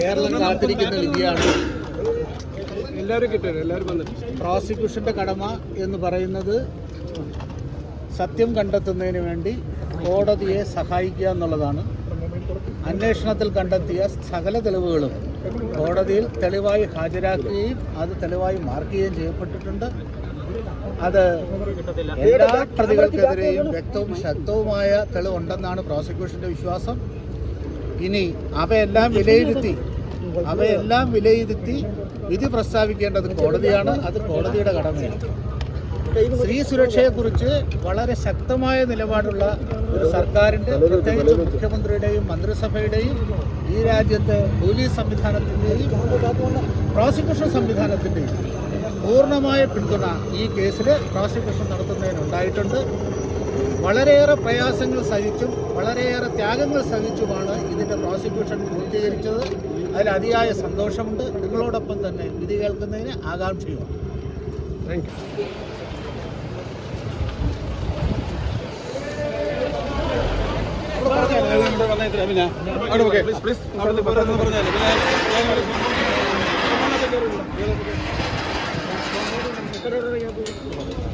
കേരളം കാത്തിരിക്കുന്ന വിധിയാണ്. എല്ലാവരും കിട്ടും എല്ലാവരും വന്നിട്ട്. പ്രോസിക്യൂഷന്റെ കടമ എന്ന് പറയുന്നത് സത്യം കണ്ടെത്തുന്നതിന് വേണ്ടി കോടതിയെ സഹായിക്കുക എന്നുള്ളതാണ്. അന്വേഷണത്തിൽ കണ്ടെത്തിയ സകല തെളിവുകളും കോടതിയിൽ തെളിവായി ഹാജരാക്കുകയും അത് തെളിവായി മാർക്ക് ചെയ്യുകയും ചെയ്യപ്പെട്ടിട്ടുണ്ട്. അത് എല്ലാ പ്രതികൾക്കെതിരെയും വ്യക്തവും ശക്തവുമായ തെളിവുണ്ടെന്നാണ് പ്രോസിക്യൂഷന്റെ വിശ്വാസം. ഇനി അവയെല്ലാം വിലയിരുത്തി അവയെല്ലാം വിലയിരുത്തി വിധി പ്രസ്താവിക്കേണ്ടത് കോടതിയാണ് അത് കോടതിയുടെ കടമയാണ്. സ്ത്രീ സുരക്ഷയെക്കുറിച്ച് വളരെ ശക്തമായ നിലപാടുള്ള ഒരു സർക്കാരിന്റെ പ്രത്യേകിച്ച് മുഖ്യമന്ത്രിയുടെയും മന്ത്രിസഭയുടെയും ഈ രാജ്യത്തെ പോലീസ് സംവിധാനത്തിന്റെയും പ്രോസിക്യൂഷൻ സംവിധാനത്തിന്റെയും പൂർണമായ പിന്തുണ ഈ കേസിൽ പ്രോസിക്യൂഷൻ നടത്തുന്നതിനുണ്ടായിട്ടുണ്ട് വളരെയേറെ പ്രയാസങ്ങൾ സഹിച്ചും വളരെയേറെ ത്യാഗങ്ങൾ സഹിച്ചുമാണ് ഇതിന്റെ പ്രോസിക്യൂഷൻ പൂർത്തീകരിച്ചത് അതിൽ അതിയായ സന്തോഷമുണ്ട് നിങ്ങളോടൊപ്പം തന്നെ വിധി കേൾക്കുന്നതിന് ആകാംക്ഷയുണ്ട് താങ്ക് യു പിന്നെ അവിടെ പ്ലീസ് പ്ലീസ് അവിടെ